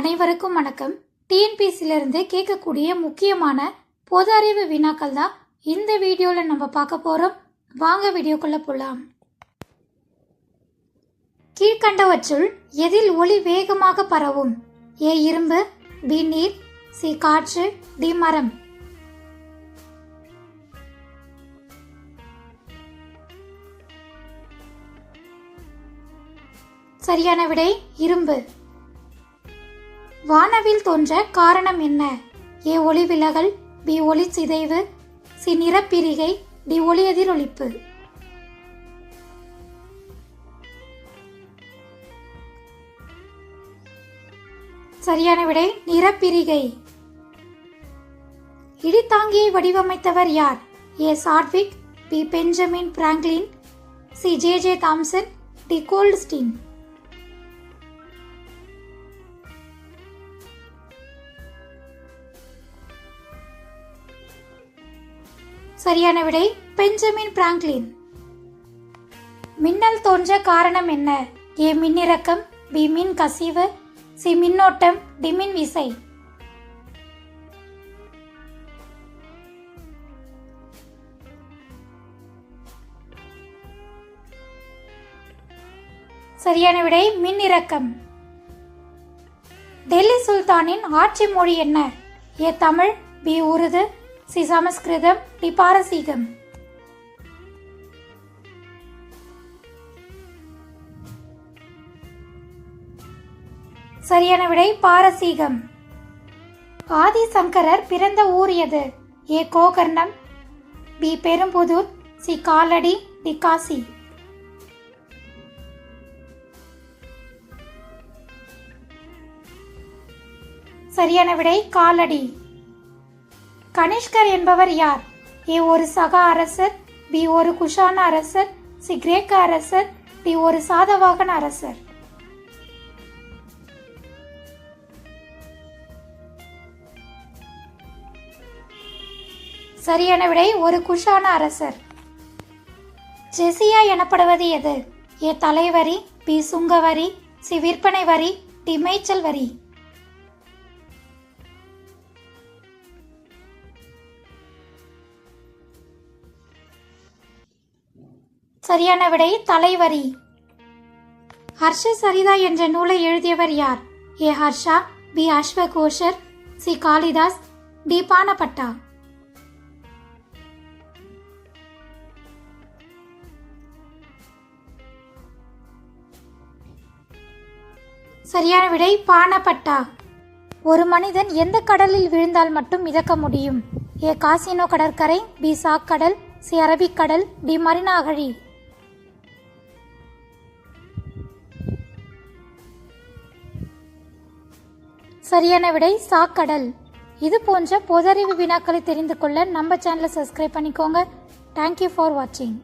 அனைவருக்கும் வணக்கம். டிஎன்பிசிலிருந்து கேட்கக்கூடிய முக்கியமான பொது அறிவு வினாக்கள் தான் இந்த வீடியோவில் நம்ம பார்க்க போகிறோம் வாங்க வீடியோக்குள்ளே போகலாம் கீழ்கண்டவற்றுள் எதில் ஒளி வேகமாக பரவும்? ஏ இரும்பு பி நீர் சி காற்று டி மரம். சரியான விடை இரும்பு. வானவில் தோன்ற காரணம் என்ன? ஏ ஒளி விலகல் பி ஒளி சிதைவு சி நிறப்பிரிகை டி ஒளி எதிரொலிப்பு. சரியான விடை நிறப்பிரிகை. இடித்தாங்கியை வடிவமைத்தவர் யார்? A Chadwick B Benjamin Franklin C J J Thomson D Goldstein. சரியான விடை பெஞ்சமின் பிராங்க்லின். மின்னல் தோன்ற காரணம் என்ன? ஏ மின்னிறக்கம் பி மின் கசிவு சி மின்னோட்டம் டி மின் விசை சரியான விடை மின்னிறக்கம். டெல்லி சுல்தானின் ஆட்சி மொழி என்ன? ஏ தமிழ் பி உருது ஸ்ரீ சமஸ்கிருதம் டி பாரசீகம் சரியான விடை பாரசீகம். ஆதிசங்கரர் பிறந்த ஊர் எது? A Gokarnam B Perumbudur C Kalady D Kashi சரியான விடை காலடி. கனிஷ்கர் என்பவர் யார்? ஏ ஒரு சகா அரசர் பி ஒரு குஷான அரசர் சி கிரேக்க அரசர் டி ஒரு சாதவாகன அரசர். சரியான விடை ஒரு குஷான அரசர். ஜெசியா எனப்படுவது எது? ஏ தலைவரி பி சுங்கவரி சி விற்பனை வரி டி மேய்ச்சல் வரி. சரியான விடை தலைவரி. ஹர்ஷ சரிதா என்ற நூலை எழுதியவர் யார்? ஏ ஹர்ஷா பி அஸ்வகோஷர் சி காளிதாஸ் டி பானப்பட்டா சரியான விடை பானப்பட்டா ஒரு மனிதன் எந்த கடலில் விழுந்தால் மட்டும் மிதக்க முடியும்? ஏ காசினோ கடற்கரை பி சாக்கடல் சி அரபிக்கடல் டி மரினா அகழி சரியான விடை சாக்கடல். இது போன்ற பொதறிவு வினாக்களை தெரிந்து கொள்ள நம்ம சேனலை சப்ஸ்கிரைப் பண்ணிக்கோங்க. தேங்க்யூ ஃபார் வாட்சிங்